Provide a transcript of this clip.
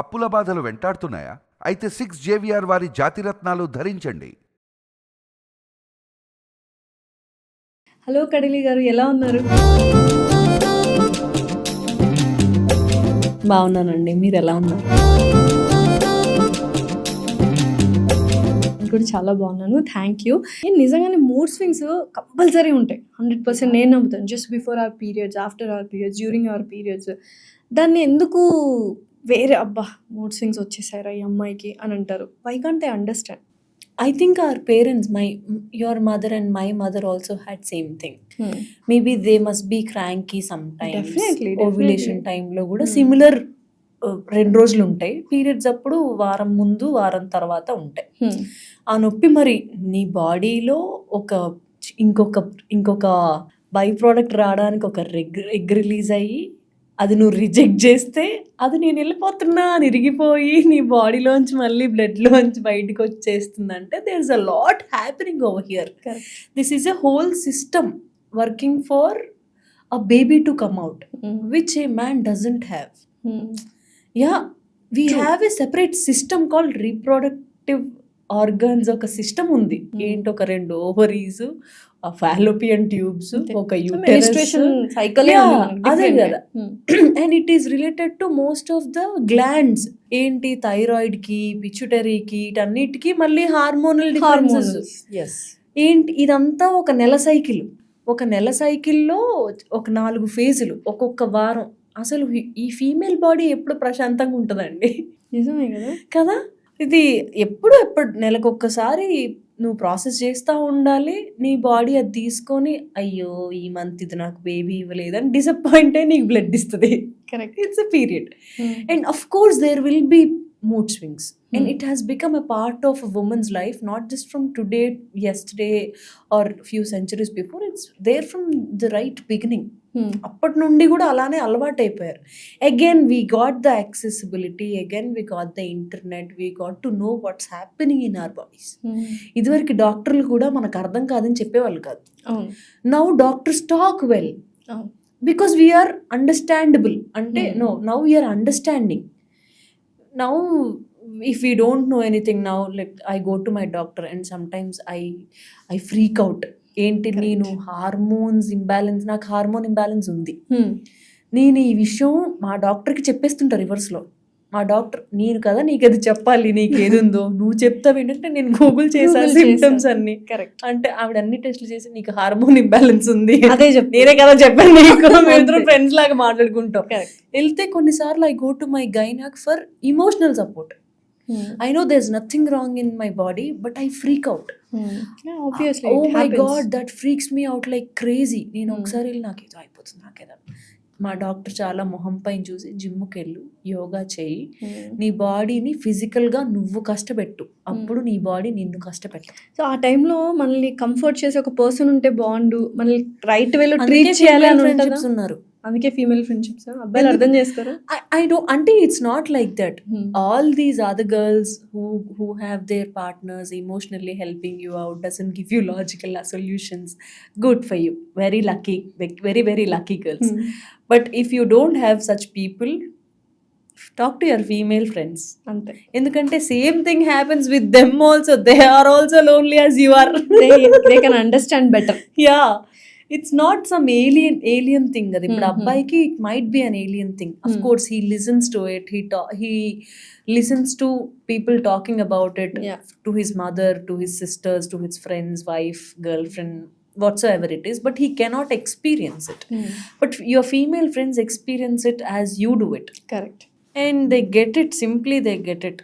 అప్పుల బాధలు వెంటాడుతున్నాయా అయితే సిక్స్ జేవిఆర్ వారి జాతిరత్నాలు ధరించండి హలో కడిలి గారు ఎలా ఉన్నారు బాగున్నానండి మీరు ఎలా ఉన్నారు కూడా చాలా బాగున్నాను థ్యాంక్ యూ నేను నిజంగానే మూడ్ స్వింగ్స్ కంపల్సరీ ఉంటాయి హండ్రెడ్ పర్సెంట్ నేను నమ్ముతాను just before our periods after our periods during our periods దాన్ని ఎందుకు వేరే అబ్బా మూడ్ స్వింగ్స్ వచ్చేసారు ఈ అమ్మాయికి అని అంటారు why can't I understand I think our parents my your mother and my mother also had same thing maybe they must be cranky some time టైంలో కూడా సిమిలర్ hmm. uh, రెండు రోజులు ఉంటాయి పీరియడ్స్ అప్పుడు వారం ముందు వారం తర్వాత ఉంటాయి hmm. ఆ నొప్పి మరి నీ బాడీలో ఒక ఇంకొక ఇంకొక బై ప్రోడక్ట్ రావడానికి ఒక రెగ్ ఎగ్ రిలీజ్ అయ్యి అది నువ్వు రిజెక్ట్ చేస్తే అది నేను వెళ్ళిపోతున్నా అని ఇరిగిపోయి నీ బాడీలోంచి మళ్ళీ బ్లడ్లోంచి బయటకు వచ్చేస్తుందంటే there is a lot happening over here this is a whole system working for a baby to come out which a man doesn't have yeah we have a separate system call reproductive organs ఒక system ఉంది hmm. ఏంటి ఒక రెండు ovaries fallopian tubes ఒక cycle అదే కదా and it is related to most of the glands ఏంటి thyroid కి పిచ్యుటరీకి ఇటన్నిటికి మళ్ళీ హార్మోనల్ హార్మోన్స్ ఏంటి ఇదంతా ఒక నెల సైకిల్ ఒక నెల సైకిల్లో ఒక నాలుగు ఫేజులు ఒక్కొక్క వారం అసలు ఈ ఫీమేల్ బాడీ ఎప్పుడు ప్రశాంతంగా ఉంటుందండి నిజమే కదా కదా ఇది ఎప్పుడు ఎప్పుడు నెలకు ఒక్కసారి నువ్వు ప్రాసెస్ చేస్తూ ఉండాలి నీ బాడీ అది తీసుకొని అయ్యో ఈ మంత్ ఇది నాకు బేబీ ఇవ్వలేదని డిసప్పాయింట్ అయి నీకు బ్లడ్ ఇస్తుంది correct it's a period and of course there will be mood swings and it has become a part of women's life not just from today yesterday or few centuries before it's there from the right beginning Hmm. అప్పటి నుండి కూడా అలానే అలవాటైపోయారు again we got the accessibility again we got the internet we got to know what's happening in our bodies ఇదివరకు డాక్టర్లు కూడా మనకు అర్థం కాదని చెప్పేవాళ్ళు కాదు now doctors talk well because we're understandable అంటే no now we're understanding now if you don't know anything now like I go to my doctor and sometimes I I freak out ఏంటి నేను హార్మోన్స్ ఇంబ్యాలెన్స్ నాకు hormone imbalance ఉంది hmm. నేను ఈ విషయం మా డాక్టర్కి చెప్పేస్తుంటా రివర్స్లో మా డాక్టర్ నేను కదా నీకు అది చెప్పాలి నీకు ఏది ఉందో నువ్వు చెప్తావు ఏంటంటే నేను గూగుల్ చేసా సిమ్టమ్స్ అన్ని కరెక్ట్ అంటే ఆవిడ అన్ని టెస్ట్లు చేసి నీకు హార్మోన్ ఇంబ్యాలెన్స్ ఉంది అదే చెప్పి నేనే కదా చెప్పాను నీకు ఫ్రెండ్స్ లాగా మాట్లాడుకుంటాం వెళ్తే కొన్నిసార్లు I go to my gynaec for emotional support I know there is nothing wrong in my body but I freak out oh my god that freaks me out like crazy నేను hmm. ఒకసారి వెళ్ళి నాకు ఏదో అయిపోతుంది మా doctor చాలా మొహం పైన చూసి జిమ్కి వెళ్ళు యోగా చేయి hmm. నీ బాడీని ఫిజికల్గా నువ్వు కష్టపెట్టు అప్పుడు hmm. నీ బాడీ నిన్ను కష్టపెట్టు సో ఆ టైంలో మనల్ని కంఫర్ట్ చేసే ఒక పర్సన్ ఉంటే బాగుండు మనల్ని రైట్ వేలో ట్రీట్ చేయాలి ఉన్నారు అందుకే ఫీమేల్ ఫ్రెండ్షిప్స్ అబ్బాయిలు అర్థం చేస్తారు ఐ డో అంటే it's not like that all these other girls who who have their partners emotionally helping you out doesn't give you logical solutions good for you very lucky very very lucky girls but if you don't have such people talk to your female friends అంతే ఎందుకంటే same thing happens with them also they are also lonely as you are they can understand better yeah It's not some alien thing kada. Ippudu hmm, hmm. abbayiki it might be an alien thing. Of hmm. course he listens to it. He listens to people talking about it, to his mother, to his sisters, to his friends, wife, girlfriend, whatsoever it is, but he cannot experience it. But your female friends experience it as you do it. Correct. And they get it. Simply they get it.